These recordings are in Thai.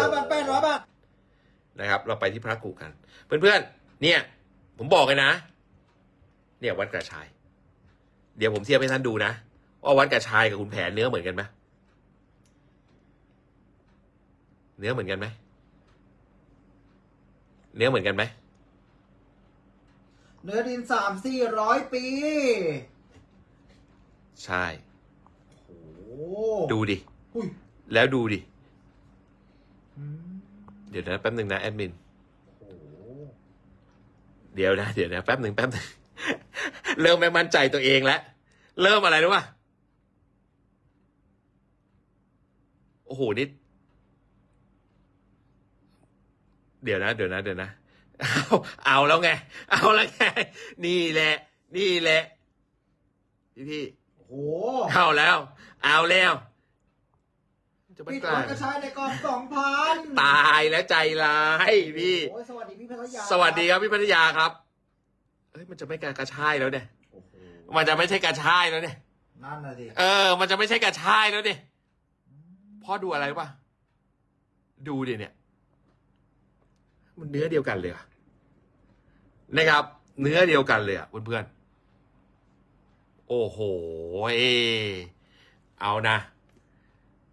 ห้าพันแปดร้อยบาทนะครับ เราไปที่พระกุกัน เพื่อนๆ เนี่ย ผมบอกเลยนะ เนี่ยวัดกระชาย เดี๋ยวผมเทียบให้ท่านดูนะว่าวัดกระชายกับคุณแผนเนื้อเหมือนกันไหมเนื้อเหมือนกันไหมเนื้อเหมือนกันไหมเนื้อดินสามสี่ร้อยปี ใช่ โอ้ดูดิอุ้ยแล้วดูดิอืม เดี๋ยวนะแป๊บหนึ่งนะแอดมินโอ้เดี๋ยวนะ เดี๋ยวนะแป๊บหนึ่งแป๊บหนึ่งเริ่มไม่มั่นใจตัวเองแล้ว เริ่มอะไรรู้ป่ะโอ้โหนี่เดี๋ยวนะ เดี๋ยวนะ เดี๋ยวนะ เอาเอาแล้วไง เอาแล้วไง นี่แหละ นี่แหละ พี่พี่โหเอาแล้ว เอาแล้ว จะไม่ปิดกวัล้าดกระชายในกล่องสองพันตายแล้วใจร้ายพี่ โอ้ยสวัสดีพี่พัทยาสวัสดีครับพี่พัทยาครับ เอ้ยมันจะไม่กระชายแล้วเนี่ย โอ้โหมันจะไม่ใช่กระชายแล้วเนี่ย นั่นน่ะสิเออ มันจะไม่ใช่กระชายแล้วเนี่ยพ่อดูอะไรป่ะดูดิเนี่ย มันเนื้อเดียวกันเลยอะนะครับ เนื้อเดียวกันเลยอะเพื่อนๆ โอ้โหเอเอานะ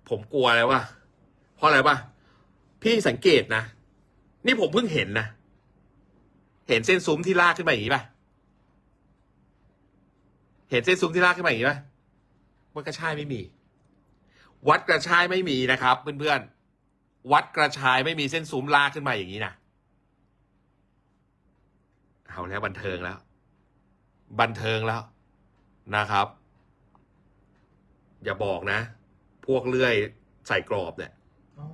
ผมกลัวแล้วว่ะเพราะอะไรป่ะพี่สังเกตนะ นี่ผมเพิ่งเห็นนะ เห็นเส้นซุ้มที่ลากขึ้นมาอย่างนี้ป่ะ เห็นเส้นซุ้มที่ลากขึ้นมาอย่างนี้ป่ะวัดกระชายไม่มี วัดกระชายไม่มีนะครับ เพื่อนๆ วัดกระชายไม่มีเส้นซุ้มลากขึ้นมาอย่างนี้นะเอาแล้วบันเทิงแล้ว บันเทิงแล้วนะครับ อย่าบอกนะ พวกเลื่อยใส่กรอบเนี่ยอ๋อ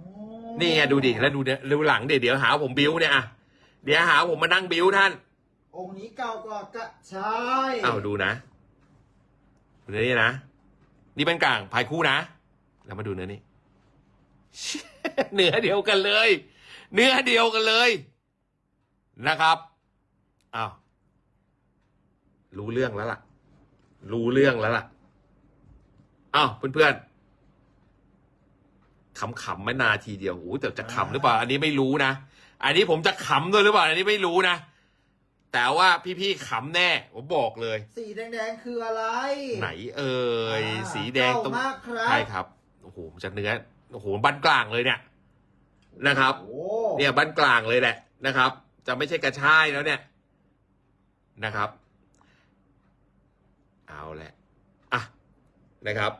นี่ไงดูดิแล้วดูเนี่ยดูหลังเดี๋ยวเดี๋ยวหาว่าผมบิ้วเนี่ยอะเดี๋ยวหาว่าผมมานั่งบิ้วท่าน องค์นี้เก่ากว่ากระชายอ้าวดูนะดูเนื้อนี่นะนี่เป็นกลางพายคู่นะ แล้วมาดูเนื้อนี่เนื้อเดียวกันเลย เนื้อเดียวกันเลย นะครับอ้าวรู้เรื่องแล้วล่ะ รู้เรื่องแล้วล่ะอ้าวเพื่อนๆ ขำๆไม่นาทีเดียวโอ้แต่จะขำหรือเปล่า อันนี้ไม่รู้นะ อันนี้ผมจะขำด้วยหรือเปล่า อันนี้ไม่รู้นะ แต่ว่าพี่ๆขำแน่ ผมบอกเลย สีสีแดงๆคืออะไร ไหนเอ่ย อ่าสีแดงตรงเก่ามากครับ ใช่ครับ โอ้โหมันจะเนื้อ โอ้โหบ้านกลางเลยเนี่ย นะครับ โอ้เนี่ยบ้านกลางเลยแหละนะครับ จะไม่ใช่กระชายแล้วเนี่ยนะครับ เอาแหละอะนะครับ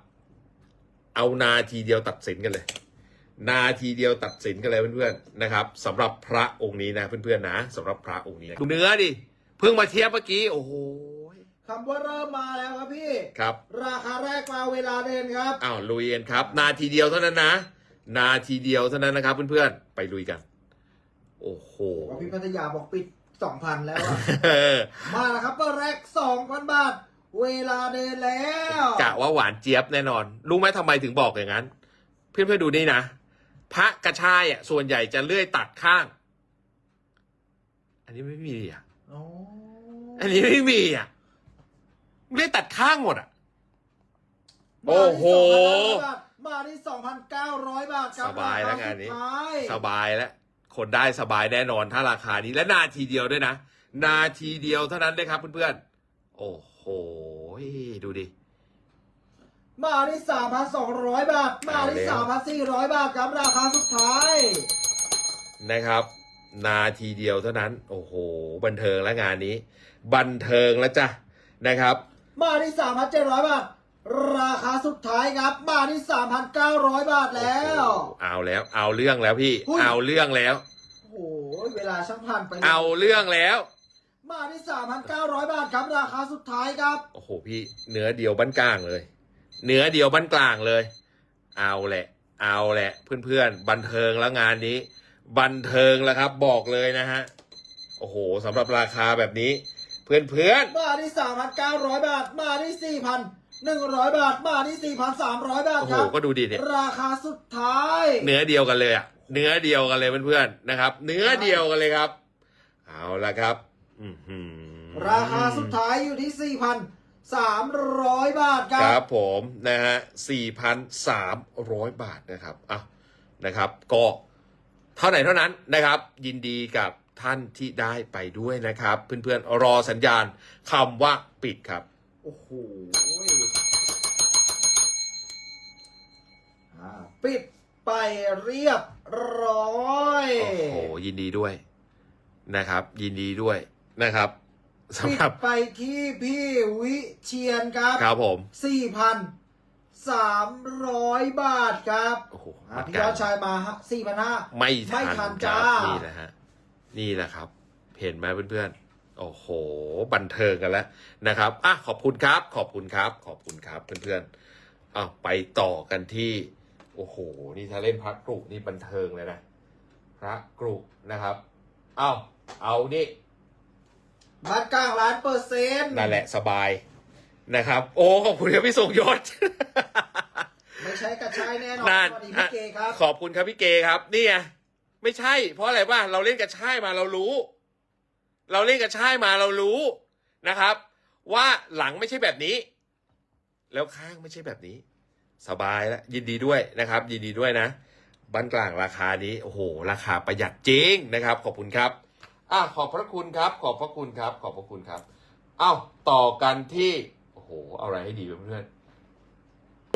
เอานาทีเดียวตัดสินกันเลย นาทีเดียวตัดสินกันเลยเพื่อนๆนะครับสำหรับพระองค์นี้นะเพื่อนๆนะสำหรับพระองค์นี้นะดูเนื้อดิเพิ่งมาเทียบเมื่อกี้โอ้โหคำว่าเริ่มมาแล้วครับพี่ครับ ราคาแรกมาเวลาเดินครับอ้าวลุยกันครับ นาทีเดียวเท่านั้นนะ นาทีเดียวเท่านั้นนะครับเพื่อนๆไปลุยกัน โอ้โหว่าพี่พัทยาบอกปิดสองพันแล้วอะเออมาแล้วครับเปิดแรกสองพันบาท เวลาเดินแล้วกะว่าหวานเจี๊ยบแน่นอน รู้ไหมทำไมถึงบอกอย่างนั้น เพื่อนๆดูนี่นะ พระกระชายอะส่วนใหญ่จะเลื่อยตัดข้าง อันนี้ไม่มีอะอ๋ออันนี้ไม่มีอะเลื่อยตัดข้างหมดอะ โอ้มาโหที่2,500บาทมาที่สองพันเก้าร้อยบาทครับสบายแล้วงานนี้รคสุดท้ายสบายแล้ว คนได้สบายแน่นอนถ้าราคานี้และนาทีเดียวด้วยนะ นาทีเดียวเท่านั้นเลยครับเพื่อนๆ โอ้โห ดูดิ มาที่สามพันสองร้อยบาท มาที่เอาสามแล้พัวนสี่ร้อยบาทครับราคาสุดท้าย นะครับ นาทีเดียวเท่านั้น โอ้โห บันเทิงแล้วงานนี้ บันเทิงแล้วจ้ะนะครับ มาที่สามพันเจ็ดร้อยบาท ราคาสุดท้ายครับ มาที่สามพันเก้าร้อยบาทแล้วโอ้โหเอาแล้ว เอาเรื่องแล้วพี่หุ้ยเอาเรื่องแล้ว โอ้โห เวลาช่างผ่านไป เอาเรื่องแล้วมาที่สามพันเก้าร้อยบาทครับราคาสุดท้ายครับ โอ้โหพี่เนื้อเดียวบ้านกลางเลย เนื้อเดียวบ้านกลางเลย เอาแหละ เอาแหละ เพื่อนๆ บันเทิงแล้วงานนี้ บันเทิงแล้วครับ บอกเลยนะฮะ โอ้โหสำหรับราคาแบบนี้ เพื่อนมาที่สามพันเก้าร้อยบาทมาที่สี่พันหนึ่งร้อยบาทมาที่สี่พันสามร้อยบาๆ ทโอ้คโหรับ ก็ดูดิเนี่ย ราคาสุดท้าย เนื้อเดียวกันเลยอะเนื้อเดียวกันเลยเพื่อนๆนะครับ เนื้อเดียวกันเลยครับ เอาละครับอือหือ ราคาสุดท้ายอยู่ที่ สี่พันสามร้อยบาทคครัรับบผมนะฮะสี่พันสามร้อยบาทนะครับอะนะครับ ก็เท่าไหร่เท่านั้นนะครับ ยินดีกับท่านที่ได้ไปด้วยนะครับ เพื่อนๆ รอสัญญาณคำว่าปิดครับ โอ้โหอ่าปิดไปเรียบร้อย โอ้โหยินดีด้วยนะครับ ยินดีด้วยนะครับ สำปิหรัดบไปที่พี่วิเชียนครับครับผมสี่พันสามร้อยบาทครับโอ้โหอ่าพี่ยอดชายมาสี่พันห้าไม่ไม่ทัทันนครัจ้าบนี่แหละฮะนี่แหละครับ เห็นไหมเพื่อนๆ โอ้โห บันเทิงกันแล้วนะครับอะขอบคุณครับ ขอบคุณครับ ขอบคุณครับเพื่อนๆอ้าวไปต่อกันที่ โอ้โห นี่ถ้าเล่นพระกรุนี่บันเทิงเลยนะ พระกรุนะครับอ้าวเอานี่ บ้านกลางล้านเปอร์เซ็นต์นั่นแหละสบายนะครับ โอ้ขอบคุณครับพี่ทรงยศ ไม่ใช่กระชายแน่นอนนั่นสวัสดีพี่เกครับขอบคุณครับพี่เกครับนี่ไงไม่ใช่ เพราะอะไรว่าเราเล่นกระช่ายมาเรารู้ เราเล่นกระช่ายมาเรารู้นะครับ ว่าหลังไม่ใช่แบบนี้ แล้วข้างไม่ใช่แบบนี้ สบายแล้วยินดีด้วยนะครับ ยินดีด้วยนะบ้านกลางราคานี้โอ้โหราคาประหยัดจริงนะครับ ขอบคุณครับ อะขอบพระคุณครับ ขอบพระคุณครับ ขอบพระคุณครับ เอ้าต่อกันที่โอ้โหเอาอะไรให้ดีเพื่อน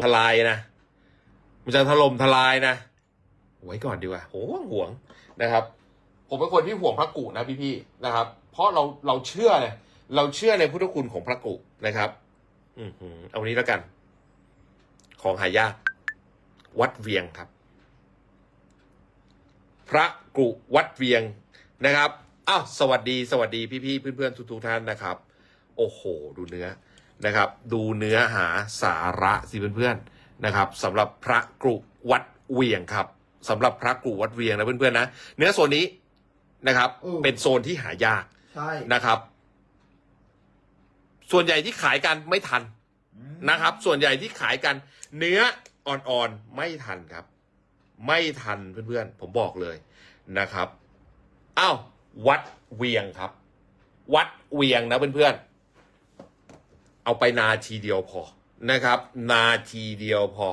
ทลายนะมันจะถล่มทลายนะไว้ก่อนดีกว่าห่วงห่วงนะครับ ผมเป็นคนที่ห่วงพระกุนะพี่ๆนะครับ เพราะเราเราเชื่อเลยเราเชื่อในพุทธคุณของพระกุนะครับ อือหือเอานี้แล้วกัน ของหายากวัดเวียงครับ พระกุวัดเวียงนะครับ อ้าวสวัสดีสวัสดีพี่ๆเพื่อนๆทุกๆท่านนะครับ โอ้โห ดูเนื้อนะครับ ดูเนื้อหาสาระสิเพื่อนๆนะครับสำหรับพระกรุวัดเวียงครับสำหรับพระกรุวัดเวียงนะเพื่อนๆนะเนื้อโซนนี้นะครับเป็นโซนที่หายากใช่นะครับ ส่วนใหญ่ที่ขายกันไม่ทันอืมนะครับ ส่วนใหญ่ที่ขายกัน เนื้ออ่อนๆไม่ทันครับ ไม่ทันเพื่อนๆผมบอกเลยนะครับอ้าว วัดเวียงครับ วัดเวียงนะเพื่อนๆ เอาไปนาทีเดียวพอนะครับ นาทีเดียวพอ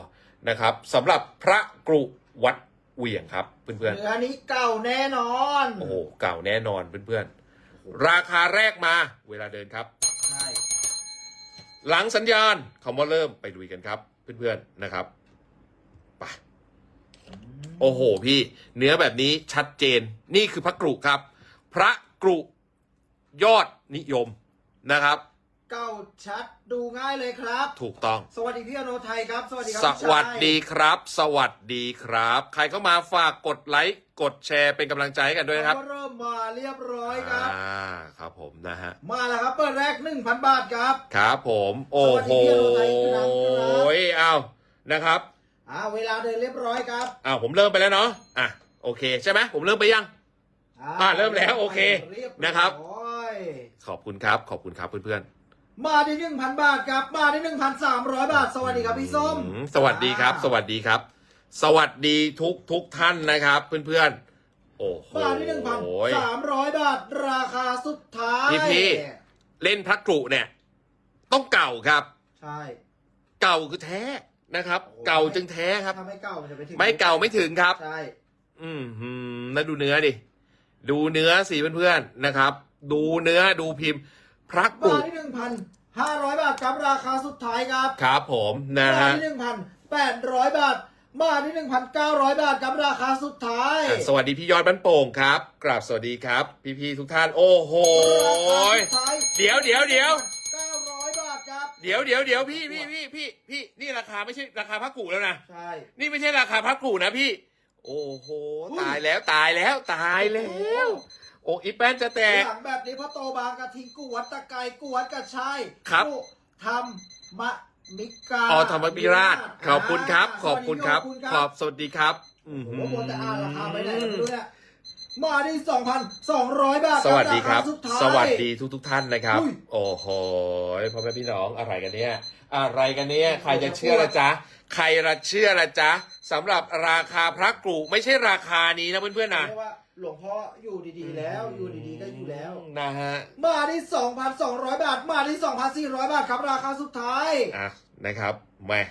นะครับสำหรับพระกรุวัดเวียงครับเพื่อนเนื้อนี้เก่าแน่นอน ๆโอ้โหเก่าแน่นอนเพื่อนๆ ราคาแรกมาเวลาเดินครับ ใช่หลังสัญญาณคำว่าเริ่มไปลุยกันครับ เพื่อนๆนะครับไปอืมโอ้โหพี่ เนื้อแบบนี้ชัดเจนนี่คือพระกรุครับ พระกรุยอดนิยมนะครับ เก่าชัดดูง่ายเลยครับ ถูกต้อง สวัสดีพี่อโนไทยครับ สวัสดีครัสพี่ชายวัสดีครับ สวัสดีครับ ใครเข้ามาฝากกดไลค์กดแชร์เป็นกำลังใจให้กันด้วยนะครับก็เริ่มมาเรียบร้อยครับ อ่าครับผมนะฮะ มาแล้วครับ เปิดแรก1,000บาทครับ ครับผม โอ้โหสวัสดีพี่อนุทัยอีกครั้งครับเอานะครับอ่าเวลาเดินเรียบร้อยครับ อ้าวผมเริ่มไปแล้วเนาะอะโอเคใช่ไหมผมเริ่มไปยัง อ่าเริ่มแล้วโอเคเยนะครับร้อยขอบคุณครับ ขอบคุณครับเพื่อนมาที่1,000บาทครับ มาที่1,300บาท สวัสดีครับพี่ส้มอืสวัสดีครับ สวัสดีครับ สวัสดีทุกทุกท่านนะครับ เพื่อนๆ โอ้โหมาที่1,300บาท ราคาสุดท้าย พี่พี่เล่นพระกรุเนี่ย ต้องเก่าครับ ใช่ เก่าคือแท้นะครับโอ้เก่าจึงแท้ครับถ้าไม่เก่ามันจะไปถึง ไม่เก่าไม่ถึงครับ ใช่ อืมหืมแล้วดูเนื้อดิ ดูเนื้อสิเพื่อนๆนะครับ ดูเนื้อดูพิมพ์ พระกรุมาที่หนึ่งพันห้าร้อยบาทครับราคาสุดท้ายครับครับผมนะมาฮะที่หนึ่งพันแปดร้อยบาทมาที่หนึ่งพันเก้าร้อยบาทครับราคาสุดท้ายอะสวัสดีพี่ยอดบ้านโป่งครับ กราบสวัสดีครับ พี่ๆทุกท่านโอ้โหราคาสุดท้ายเดี๋ยวเดี๋ยวเดี๋ยวเก้าร้อยบาทครับเดี๋ยวเดี๋ยวเดี๋ยวพี่พี่พี่พี่พี่นี่ราคาไม่ใช่ราคาพระกูแล้วนะใช่นี่ไม่ใช่ราคาพระกูนะพี่ โอ้โหอุ้ยตายแล้วตายแล้วตายแล้ว โอ้อีแป้นจะแตก หลังแบบนี้พ่อโตบางกระทิงกวดตะไกกวดกระชายครับ ผู้ทำมะมิกาอ๋อธรรมบิราชขอบคุณครับ ขอบคุณครับสวัสดีขอบสวัสดีครับอือโอ้หืโหโมแต่อ่านราคาไปไหนไม่รู้เนี่ยมาที่สองพันสองร้อยบาทสวัสดีครับาาสุดท้าย สวัสดีทุกทุกๆท่านนะครับ อุ้ย โอ้โหพ่อแม่พี่น้องอะไรกันเนี่ย อะไรกันเนี่ยใครจะเชื่อละจ๊ะใครละเชื่อละจ๊ะสำหรับราคาพระกรุไม่ใช่ราคานี้นะเพื่อนๆนะ เรียกว่าหลวงพ่ออยู่ดีๆ แล้วอยู่ดีๆก็อยู่แล้ว นะฮะมาที่ 2,200 บาท มาที่ 2,400 บาทครับราคาสุดท้ายอะนะครับแหม่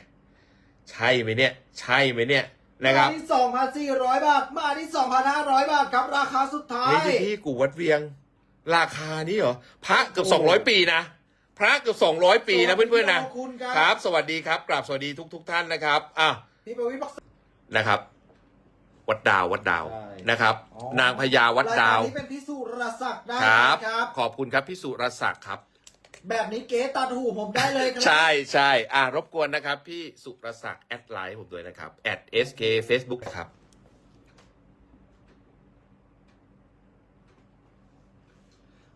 ใช่ไหมเนี่ย ใช่ไหมเนี่ยนะครับมาที่สองพันสี่ร้อยบาท มาที่สองพันห้าร้อยบาทครับราคาสุดท้ายเฮ้ยพี่พี่กูวัดเวียง ราคานี้เหรอพระเกือบสองร้อยปีนะ พระเกือบสองร้อยปีนะเพื่อนๆนะขอบคุณคครัรับบสวัสดีครับกราบสวัสดีทุก ๆท่านนะครับอะพี่ประวิตรบอก นะครับ วัดดาววัดดาวใช่นะครับ อ๋อ นางพญาวัดดาวรยกรนี้เป็นพิสูจน์รศักดิ์ได้ครับครับ ขอบคุณครับพี่สุรศักดิ์ครับ แบบนี้เก๋ตัดหูผมได้เลยครั ใช่ใช่อะรบกวนนะครับ พี่สุรศักดิ์แอดไลน์ผมด้วยนะครับแอด sk facebook นะครับ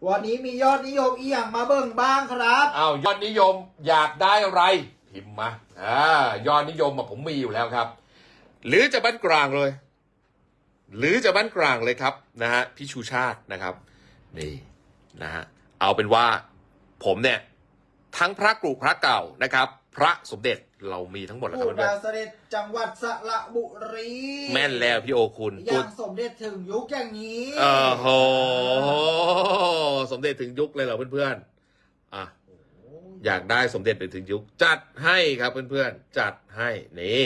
วันนี้มียอดนิยมอีหยังมาเบิ่งบ้างครับ อ้าวยอดนิยมอยากได้อะไร พิมพ์มาอ่ายอดนิยมอะผมมีอยู่แล้วครับ หรือจะบ้านกลางเลย หรือจะบ้านกลางเลยครับนะฮะพี่ชูชาตินะครับนี่นะฮะเอาเป็นว่าผมเนี่ย ทั้งพระกรุพระเก่านะครับ พระสมเด็จ เรามีทั้งหมดแล้วคผู้รับเพื่อดานวเสด็จจังหวัดสระบุรีๆแม่นแล้วพี่โอคุณอตัวย่างสมเด็จถึงยุคอย่างนี้เออโหสมเด็จถึงยุคเลยเหรอเพื่อนๆอะ อยากได้สมเด็จไปถึงยุค จัดให้ครับเพื่อนๆ จัดให้นี่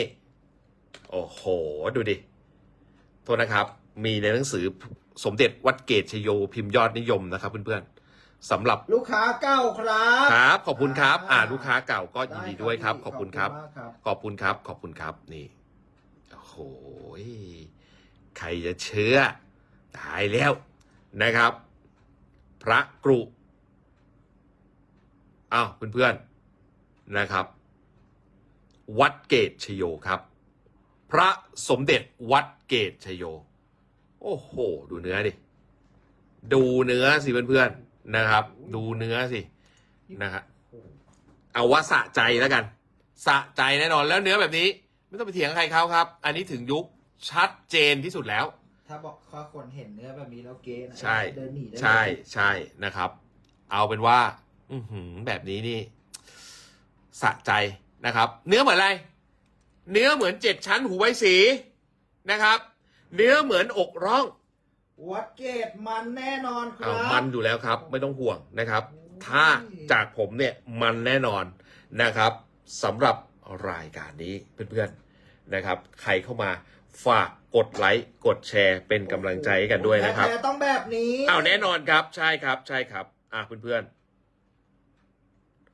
โอ้โห ดูดิ โทษนะครับ มีในหนังสือสมเด็จวัดเกตชโยพิมพ์ยอดนิยมนะครับเพื่อนๆ สำหรับลูกค้าเก้าครับครับ ขอบคุณครับอ่าอ่าลูกค้าเก่าก็ยินดีด้วยครับ ขอบคุณครับมากครับ ขอบคุณครับ ขอบคุณครับนี่โอ้โหใครจะเชื่อตายแล้วนะครับ พระกรุอ้าวเพื่อนๆนะครับ วัดเกตชโยครับ พระสมเด็จวัดเกตชโย โอ้โห ดูเนื้อดิ ดูเนื้อสิเพื่อนๆ นะครับ ดูเนื้อสินะครับเอาว่าสะใจแล้วกัน สะใจแน่นอนแล้วเนื้อแบบนี้ ไม่ต้องไปเถียงใครเขาครับ อันนี้ถึงยุคชัดเจนที่สุดแล้ว ถ้าบอกข้าคนเห็นเนื้อแบบนี้แล้วเก๋นะใช่เดินหนีได้เลยใช่ใช่นะครับ เอาเป็นว่า อือหือแบบนี้นี่ สะใจนะครับ เนื้อเหมือนอะไร เนื้อเหมือนเจ็ดชั้นหูไว้สีนะครับ เนื้อเหมือนอกร่อง วัดเกตมันแน่นอนครัเอาบ มันอยู่แล้วครับ ไม่ต้องห่วงนะครับ ถ้าจากผมเนี่ยมันแน่นอนนะครับสำหรับรายการนี้เพื่อนๆนะครับ ใครเข้ามาฝากกดไลค์กดแชร์เป็นกำลังใจให้กันด้วยนะครับ แต่ต้องแบบนี้เอาแน่นอนครับใช่ครับใช่ครับอะเพื่อน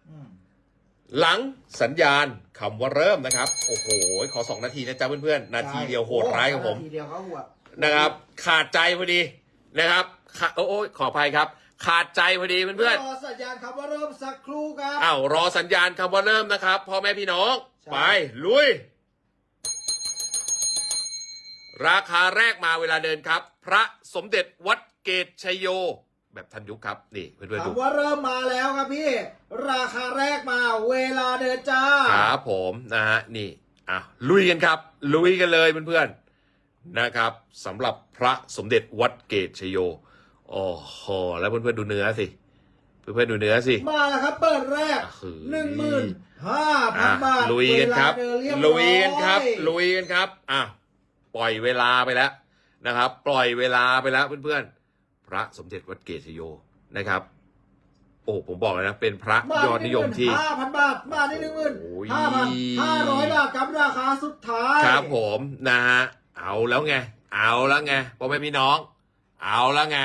อืมๆ หลังสัญญาณคำว่าเริ่มนะครับ โอ้โหขอสองนาทีนะจ๊ะเพื่อนๆ นาทีเดียวโหดร้ายของผม นาทีเดียวเขาหัว นะครับ ขาดใจพอดีนะครับขาโอ้ยขออภัยครับ ขาดใจพอดีเพื่อนๆรอสัญญาณครับว่าเริ่มสักครู่ครับอ้าวรอสัญญาณคำว่าเริ่มนะครับพ่อแม่พี่น้องใช่ไปลุย ราคาแรกมาเวลาเดินครับ พระสมเด็จวัดเกตชัยโย แบบทันยุคครับนี่เพื่อนๆดูคำว่าเริ่มมาแล้วครับพี่ ราคาแรกมาเวลาเดินจ้า ครับผมนะฮะนี่อะลุยกันครับ ลุยกันเลยเพื่อนๆ นะครับสำหรับพระสมเด็จวัดเกตชัยโยโอ้โหแล้วเพื่อนๆดูเนื้อสิ เพื่อนๆดูเนื้อสิ มาแล้วครับเปิดแรกอะคือหนึ่งหมื่นห้าพัอะนบาทลุยกันครับเวลาเดินเรียบลุร้อยกันครับ ลุยกันครับ อะ ปล่อยเวลาไปแล้วนะครับ ปล่อยเวลาไปแล้วเพื่อนๆ พระสมเด็จวัดเกศโยนะครับ โอ้ผมบอกเลยนะ เป็นพระยอดนิยมที่ห้าพันบาท มาได้หนึ่งหมื่นโอ้ยห้าพันห้าร้อยบาทกับราคาสุดท้าย ครับผมนะฮะ เอาแล้วไง เอาแล้วไงพ่อแม่พี่น้อง เอาแล้วไง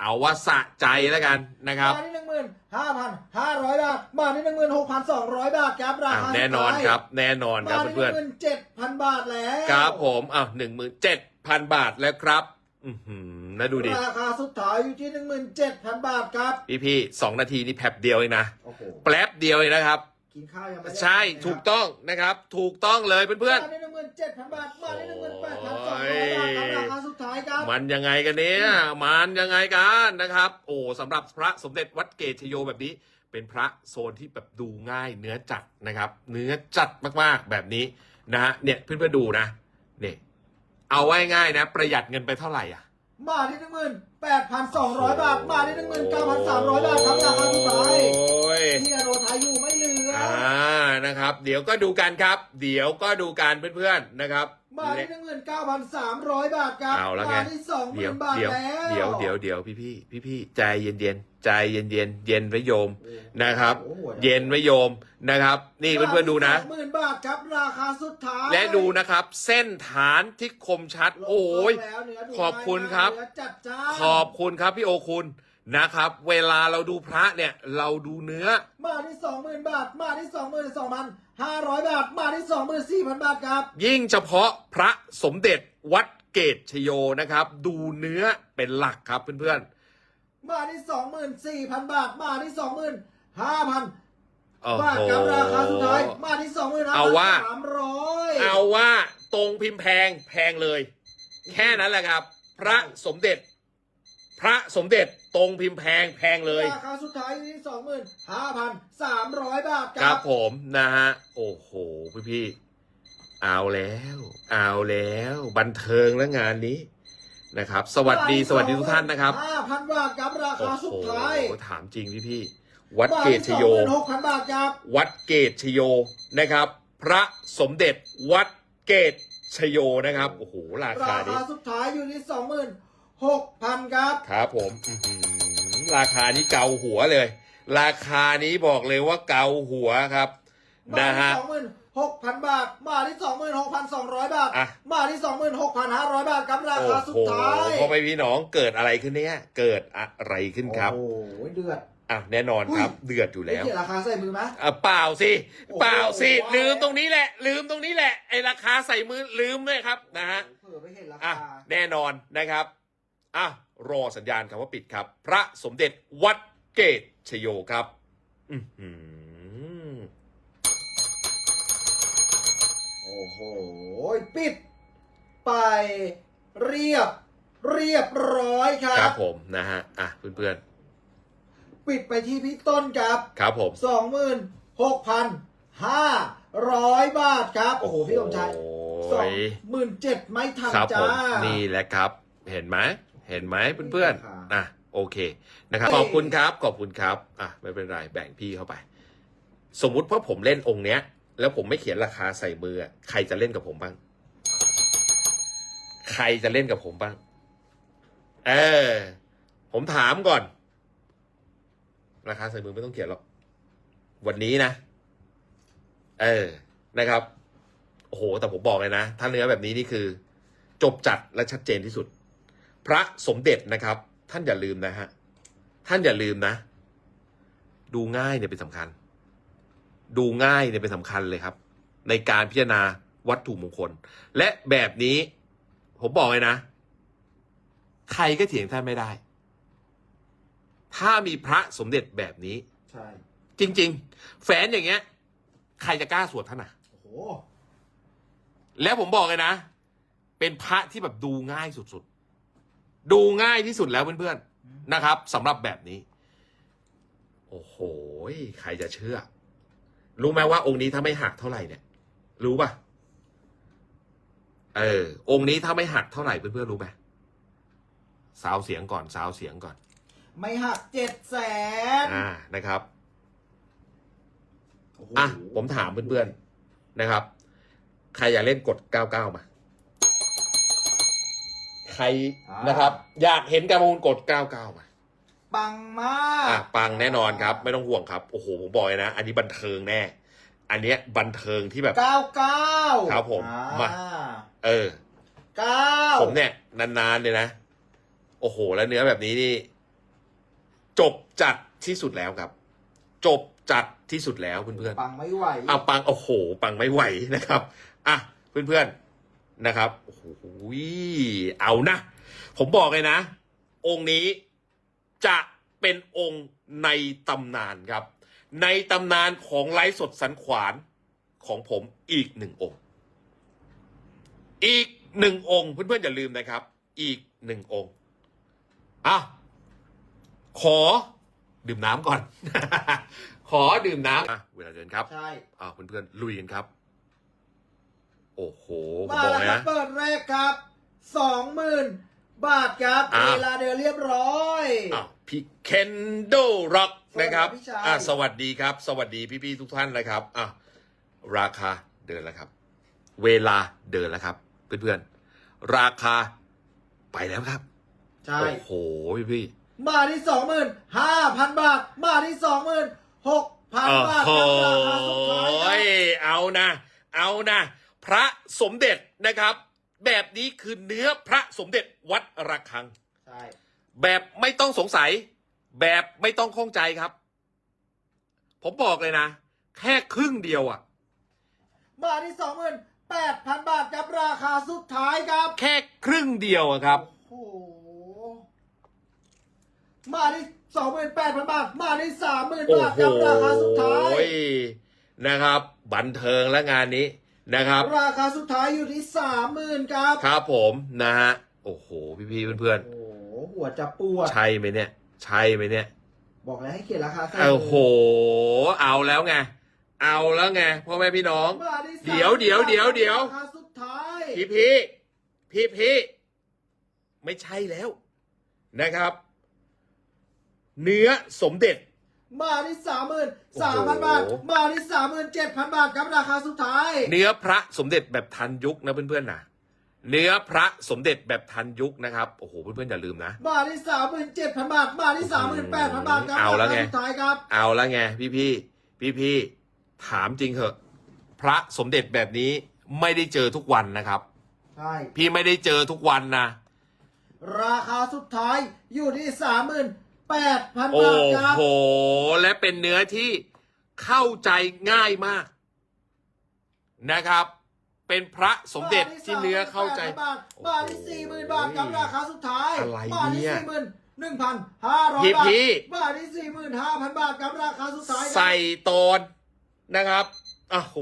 เอาว่าสะใจแล้วกันนะครับ มาได้หนึ่งหมื่นห้าพันห้าร้อยบาท มาได้หนึ่งหมื่นหกพันสองร้อยบาทครับราอ้าวคาแน่นอนครับ แน่นอนครับมาได้หเพื่อนนึ่งหมื่นเจ็ดพันบาทแล้วๆครับผมอ้าวหนึ่งหมื่นเจ็ดพันบาทแล้วครับ อือหือนะดูดิ ราคาสุดท้ายอยู่ที่หนึ่งหมื่นเจ็ดพันบาทครับ พี่พี่ๆสองนาทีนี่แป๊บเดียวเองนะ โอ้โห แป๊บเดียวเองนะครับ กินข้าวยังไม่ได้ใช่ถูกต้องนะครับ ถูกต้องเลยเพื่อน มาได้หนึ่งหมื่นเจ็ดพันบาทมาได้หนึ่งหมื่นแปดพันสองร้อยบาทครับราคาสุดท้ายครับ ๆ มันยังไงกันเนี่ยมันยังไงกันนะครับ โอ้สำหรับพระสมเด็จวัดเกตชโยแบบนี้ เป็นพระโซนที่แบบดูง่ายเนื้อจัดนะครับ เนื้อจัดมากๆแบบนี้นะฮะเนี่ยเพื่อนๆดูนะเนี่ยเอาไว้ง่ายนะ ประหยัดเงินไปเท่าไหร่อะ มาที่หนึ่งหมื่นแปดพันสองร้อยบาท มาที่หนึ่งหมื่นเก้าพันสามร้อยบาทครับราคาสุดท้ายโอ้ยที่อโรไทยอยู่ไม่เหลือออ่านะครับ เดี๋ยวก็ดูกันครับ เดี๋ยวก็ดูกันเพื่อนๆนะครับ มาที่หนึ่งหมื่นเก้าพันสามร้อยบาทครับเอาแล้วไงมาที่สองหเดี๋มื่ยวนบาทเดี๋ยวแล้วเดี๋ยวเดี๋ยวเดี๋ยวพี่พี่พี่พี่ใจเย็นเย็นๆใจเย็นเย็นๆเย็นไว้โยมนะครับโอ้โหเย็นไว้โยมนะครับ นี่เพื่อนๆดูนะสองหมื่นบาทครับราคาสุดท้ายและดูนะครับ เส้นฐานที่คมชัด โอ้ยแล้วเนื้ดูขอบคุณครับเนื้อจัดจ้านขอบคุณครับพี่โอคุณนะครับ เวลาเราดูพระเนี่ย เราดูเนื้อ มาที่สองหมื่นบาท มาที่สองหมื่นสองพัน ห้าร้อยบาทมาที่สองหมื่นสี่พันบาทครับ ยิ่งเฉพาะพระสมเด็จวัดเกตชโยนะครับ ดูเนื้อเป็นหลักครับเพื่อนมาที่สองหมื่นสี่พันบาทมาที่สองหมื่นห้าพันๆโอ้บาทโหครับราคาสุดท้ายมาที่สองหมื่นห้าเอาพันว่าสามร้อยเอาว่าตรงพิมพ์แพงแพงเลย แค่นั้นแหละครับ พระสมเด็จ พระสมเด็จตรงพิมพ์แพงแพงเลย ราคาสุดท้ายอยู่ที่สองหมื่นห้าพันสามร้อยบาทคครัรับบผมนะฮะ โอ้โห พี่พี่ๆเอาแล้ว เอาแล้ว บันเทิงแล้วงานนี้นะครับ สวัสดีสวัสดีทุกท่านนะครับห้าพันบาทครับราโอ้คาโหสุดท้ายถามจริงพี่พี่ๆวัดเกตชโย หกพันบาทครับ วัดเกตชโยนะครับ พระสมเด็จวัดเกตชโยนะครับโอ้โหราราคานี้คาสุดท้ายอยู่ที่สอง หมื่นหกพันครับ ครับผมอื้อหือราคานี้เกาหัวเลย ราคานี้บอกเลยว่าเกาหัวครับมานะที่ฮะสองหมื่นหกพันบาท มาที่สองหมื่นหกพันสองร้อยบาทอะมาที่สองหมื่นหกพันห้าร้อยบาทครับราโอ้คาสุดโหท้ายพ่อแม่พี่น้องเกิดอะไรขึ้นเนี่ย เกิดอะไรขึ้นครับ โอ้โหเดือดอะแน่นอนครับอุ้ยเดือดอยู่ไม่แล้วเกี่ยวราคาใส่มือไหมอะเปล่าสิโอ้โหเปล่าสิว่าลืมตรงนี้แหละ ลืมตรงนี้แหละไอราคาใส่มือลืมด้วยครับนะฮะเผื่อไม่เห็นราอะคาแน่นอนนะครับ อะรอสัญญาณคำว่าปิดครับ พระสมเด็จวัดเกตชโยครับอือหือโอ้โห ปิด ไปเรียบ เรียบร้อยครัครับบผมนะฮะ อะ เพื่อนปิดไปที่พี่ต้นครับๆครับผมสองหมื่นหกพันห้าร้อยบาทครับ โอ้โห พี่สมชายสองโอ้ยหมื่นเจ็ดไม่ทันครับผจ้ามนี่แหละครับ เห็นไหม เห็นไหมเพื่อนค่ะๆอะโอเคนะครับเฮ้ยขอบคุณครับขอบคุณครับอะไม่เป็นไรแบ่งพี่เข้าไป สมมุติว่าผมเล่นองค์เนี้ย แล้วผมไม่เขียนราคาใส่มืออะใครจะเล่นกับผมบ้าง ใครจะเล่นกับผมบ้าง เออ ผมถามก่อน ราคาใส่มือไม่ต้องเขียนหรอก วันนี้นะ เออนะครับโอ้โหแต่ผมบอกเลยนะ ถ้าเนื้อแบบนี้นี่คือ จบจัดและชัดเจนที่สุด พระสมเด็จนะครับ ท่านอย่าลืมนะฮะท่านอย่าลืมนะ ดูง่ายเนี่ยเป็นสำคัญ ดูง่ายเนี่ยเป็นสำคัญเลยครับ ในการพิจารณาวัตถุมงคล และแบบนี้ ผมบอกเลยนะ ใครก็เถียงท่านไม่ได้ ถ้ามีพระสมเด็จแบบนี้ ใช่ จริง ๆ แฝนอย่างเงี้ย ใครจะกล้าสวดท่านอะโอ้โหแล้วผมบอกเลยนะ เป็นพระที่แบบดูง่ายสุดๆ ดูง่ายที่สุดแล้วเพื่อนๆนะครับสำหรับแบบนี้ โอ้โห ใครจะเชื่อ รู้ไหมว่าองค์นี้ถ้าไม่หักเท่าไหร่เนี่ย รู้ป่ะ เออ องค์นี้ถ้าไม่หักเท่าไหร่เพื่อนๆรู้ไหมสาวเสียงก่อนสาวเสียงก่อน ไม่หักเจ็ดแสนอ่านะครับโโหอะผมถามเพื่อนๆนะครับ ใครอยากเล่นกด 99 มา ใครนะครับ อยากเห็นการประมูลกด 99มาปังมากอะปังแน่นอนครับ ไม่ต้องห่วงครับ โอ้โหผมบอกเลยนะ อันนี้บันเทิงแน่ อันเนี้ยบันเทิงที่แบบ เก้าเก้าครับผมอ่มา เออ เก้าผมเนี่ย นานๆเลยนะ โอ้โห แล้วเนื้อแบบนี้นี่ จบจัดที่สุดแล้วครับ จบจัดที่สุดแล้วเพื่อนๆปังไม่ไหว อะปังโอ้โห ปังไม่ไหวนะครับ อะเพื่อนๆ นะครับโอ้โหเอานะ ผมบอกเลยนะ องค์นี้จะเป็นองค์ในตำนานครับ ในตำนานของไลฟ์สดสันขวานของผมอีกหนึ่งองค์ อีกหนึ่งองค์เพื่อนๆอย่าลืมนะครับ อีกหนึ่งองค์อะขอดื่มน้ำก่อน ขอดื่มน้ำอะเวลาเดินครับ ใช่อ่าเพื่อนๆลุยกันครับ โอ้โหผมมาบอกแล้วเลยครับนะ เปิดแรกครับสองหมื่นบาทครับอ่าเวลาเดินเรียบร้อย อ้าวพี่เคนโดร็อกนะครับสวัสดีพี่ชาย อ่าสวัสดีครับ สวัสดีพี่ๆทุกท่านนะครับอะราคาเดินแล้วครับ เวลาเดินแล้วครับ เพื่อนๆ ราคาไปแล้วครับ ใช่ โอ้โหพี่พี่มาที่สองหมื่นห้าพันบาท มาที่สองหมื่นหกพันโอ้บาทโหครับราคาสุดท้ายครับ เอานะ เอานะ พระสมเด็จนะครับ แบบนี้คือเนื้อพระสมเด็จวัดระฆัง ใช่แบบไม่ต้องสงสัย แบบไม่ต้องข้องใจครับ ผมบอกเลยนะ แค่ครึ่งเดียวอะมาที่สองหมื่นแปดพันบาทครับราคาสุดท้ายครับแค่ครึ่งเดียวอะครับ โอ้โหมาที่สองหมื่นแปดพันบาทมาที่สามหมื่นโอ้บาทโหครับราคาสุดท้าย นะครับ บันเทิงและงานนี้ นะครับ ราคาสุดท้ายอยู่ที่สามหมื่นครับ ครับผมนะฮะ โอ้โห พี่ๆเพื่อนโอ้โหหัวจะปวด ๆ ใช่ไหมเนี่ย ใช่ไหมเนี่ย บอกแล้วให้เขียนราคาใส่โอ้โห เอาแล้วไง เอาแล้วไงพ่อแม่พี่น้อง มาที่สามเดี๋ยวเดี๋ยวเดี๋ยวเดี๋ยว ราคาสุดท้าย พี่พี่พี่พี่ไม่ใช่แล้วนะครับ เนื้อสมเด็จ มาที่สามหมื่นโอ้สามโหพันบาท มาที่สามหมื่นเจ็ดพันบาทครับราคาสุดท้าย เนื้อพระสมเด็จแบบทันยุคนะเพื่อนๆนะเนื้อพระสมเด็จแบบทันยุคนะครับโอ้โหเพื่อนๆอย่าลืมนะมาที่สามหมื่นเจ็ดพันบาท มาที่สามหมื่นแปดพันบาทครับเอาแล้วไงรคสุดท้ายครับ เอาละไงพี่พี่พี่พี่ๆถามจริงเหอะ พระสมเด็จแบบนี้ไม่ได้เจอทุกวันนะครับใช่พี่ไม่ได้เจอทุกวันนะราคาสุดท้ายอยู่ที่สามหมื่น แปดพันโอ้บาทครับ โห และเป็นเนื้อที่เข้าใจง่ายมาก นะครับ เป็นพระสมเด็จที่เนื้อเข้าใจ บาทมาที่สี่หมื่นบาทครับราคาสุดท้าย อะไรมาที่เนี่ยสี่หมื่นหนึ่งพันห้าร้อยพี่บาทพี่มาที่สี่หมื่นห้าพันบาทครับราคาสุดท้ายครับใส่ตอนนะครับอ้โห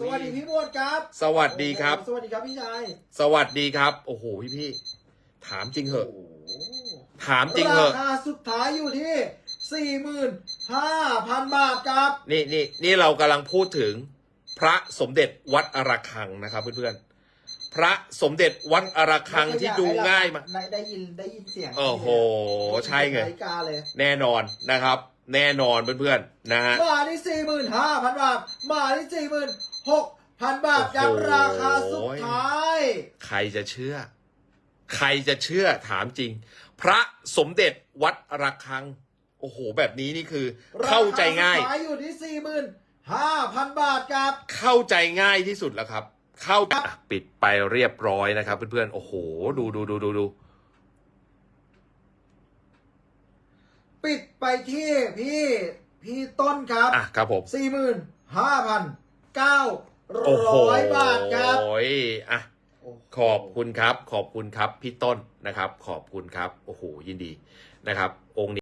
สวัสดีพี่โบดครับสวัสดีครับ สวัสดีครับพี่ชาย สวัสดีครับ โอ้โหพี่พี่ๆถามจริงเหอะ โอ้โห ถามจริงเหราอะคาสุดท้ายอยู่ที่สี่หมื่นห้าพันบาทครับ นี่นี่นี่เรากำลังพูดถึงพระสมเด็จวัดอระฆังนะครับเพื่อนๆ พระสมเด็จวัดอระฆังที่ดูง่ายมาก ได้ได้ยินได้ยินเสียงโอ้โหใช่ไง นาฬิกาเลย แน่นอนนะครับ แน่นอนเพื่อนๆนะฮะ มาที่สี่หมื่นห้าพันบาท มาที่สี่หมื่นหกพันบาทครับโอ้โห ราคาสุดท้าย ใครจะเชื่อ ใครจะเชื่อถามจริง พระสมเด็จวัดระฆัง โอ้โห แบบนี้นี่คือ เข้าใจง่าย รคสุดท้ายอยู่ที่สี่หมื่นห้าพันบาทครับ เข้าใจง่ายที่สุดแล้วครับ เข้าอะปิดไปเรียบร้อยนะครับ เพื่อนๆ โอ้โห ดูดูดูดูดู ปิดไปที่พี่พี่ต้นครับอะครับผม สี่หมื่นห้าพันเก้าโอ้โหร้อยบาทครับอะ ขอบคุณครับ ขอบคุณครับ พี่ต้นนะครับ ขอบคุณครับ โอ้โห ยินดีนะครับ องค์นี้